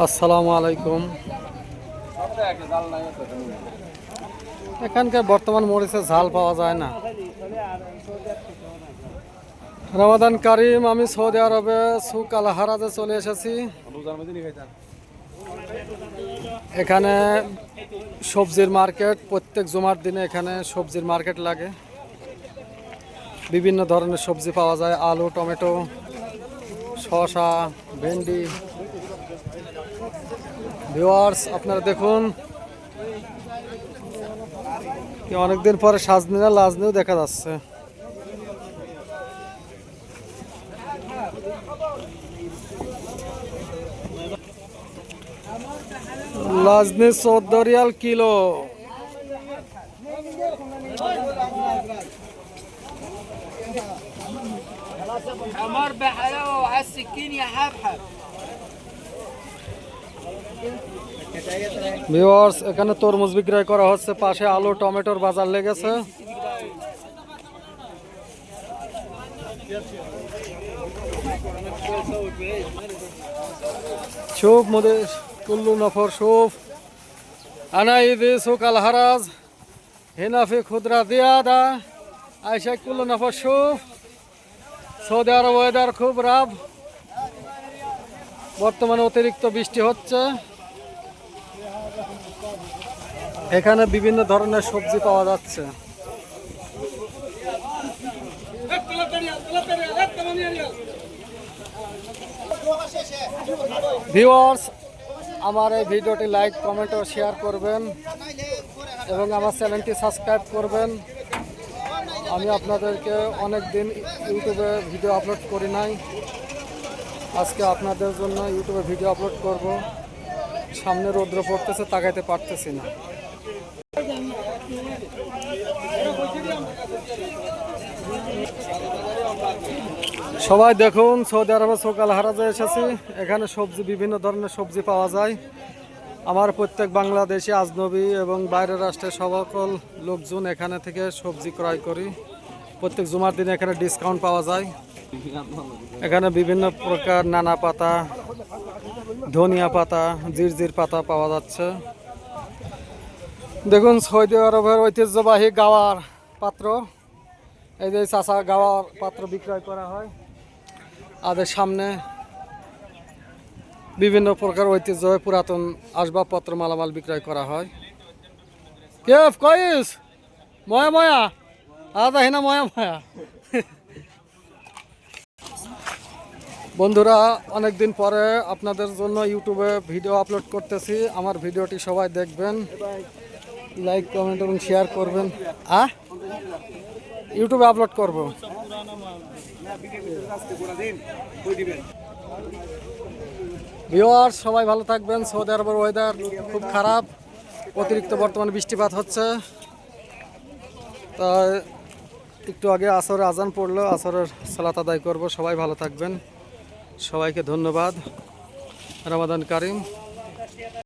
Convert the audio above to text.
আসসালামু আলাইকুম। এখানকার বর্তমান মরিচের ঝাল পাওয়া যায় না। রমাদান কারিম, আমি সৌদি আরবে সুক আল হারাজে চলে এসেছি। এখানে সবজির মার্কেট, প্রত্যেক জুমার দিনে এখানে সবজির মার্কেট লাগে। বিভিন্ন ধরনের সবজি পাওয়া যায়, আলু, টমেটো, শসা, ভেন্ডি। ভিওয়ার্স আপনারা দেখুন কি অনেকদিন পরে সাজনিরা লাজনিও দেখা যাচ্ছে লাজনি চোদ্দ রিয়াল কিলো حمار بحلاوه وعلى السكين يا حبحب ভিওয়ার্স এখানে তরমুজ বিক্রয় করা হচ্ছে পাশে আলু টমেটোর বাজার লেগেছে شوف مدير كل نفر شوف أنا إذا سوق الهرز هنا في خضرة زيادة عايشة كل نفر شوف সৌদি আরব ওয়েদার খুব রাব বর্তমানে অতিরিক্ত বৃষ্টি হচ্ছে এখানে বিভিন্ন ধরনের সবজি পাওয়া যাচ্ছে। ভিউয়ার্স, আমার এই ভিডিওটি লাইক, কমেন্ট ও শেয়ার করবেন এবং আমার চ্যানেলটি সাবস্ক্রাইব করবেন। আমি আপনাদেরকে অনেক দিন ইউটিউবে ভিডিও আপলোড করি নাই। আজকে আপনাদের জন্য ইউটিউবে ভিডিও আপলোড করব। সামনে রৌদ্র পড়তেছে, তাকাইতে পারতেছি না। সবাই দেখুন, সৌদি আরবে সকাল হারাজে এসেছি। এখানে সবজি, বিভিন্ন ধরনের সবজি পাওয়া যায়। আমার প্রত্যেক বাংলাদেশি, আজনবী এবং বাইরের রাষ্ট্রের সকল লোকজন এখানে থেকে সবজি ক্রয় করি। প্রত্যেক জুমার দিনে এখানে ডিসকাউন্ট পাওয়া যায়। এখানে বিভিন্ন প্রকার নানা পাতা ধনিয়া পাতা, জিরজির পাতা পাওয়া যাচ্ছে। দেখুন, সৌদি আরবের ঐতিহ্যবাহী গাওয়ার পাত্র। এই যে চাষা গাওয়ার পাত্র বিক্রয় করা হয়। আদের সামনে বিভিন্ন প্রকার ঐতিহ্য, পুরাতন আসবাবপত্র, মালামাল বিক্রয় করা হয়। কেফ কইস ময়া ময়া। আদা হিনা ময়া ময়া। বন্ধুরা অনেক দিন পরে আপনাদের জন্য ইউটিউবে ভিডিও আপলোড করতেছি। আমার ভিডিওটি সবাই দেখবেন, লাইক, কমেন্ট এবং শেয়ার করবেন। আ ইউটিউবে আপলোড করব। ভিওয়ার্স সবাই ভালো থাকবেন। সৌদি আরবের ওয়েদার খুব খারাপ। অতিরিক্ত বর্তমানে বৃষ্টিপাত হচ্ছে। তা একটু আগে আসরের আজান পড়ল। আসরের সালাত আদায় করব। সবাই ভালো থাকবেন। সবাইকে ধন্যবাদ। রামাদান কারিম।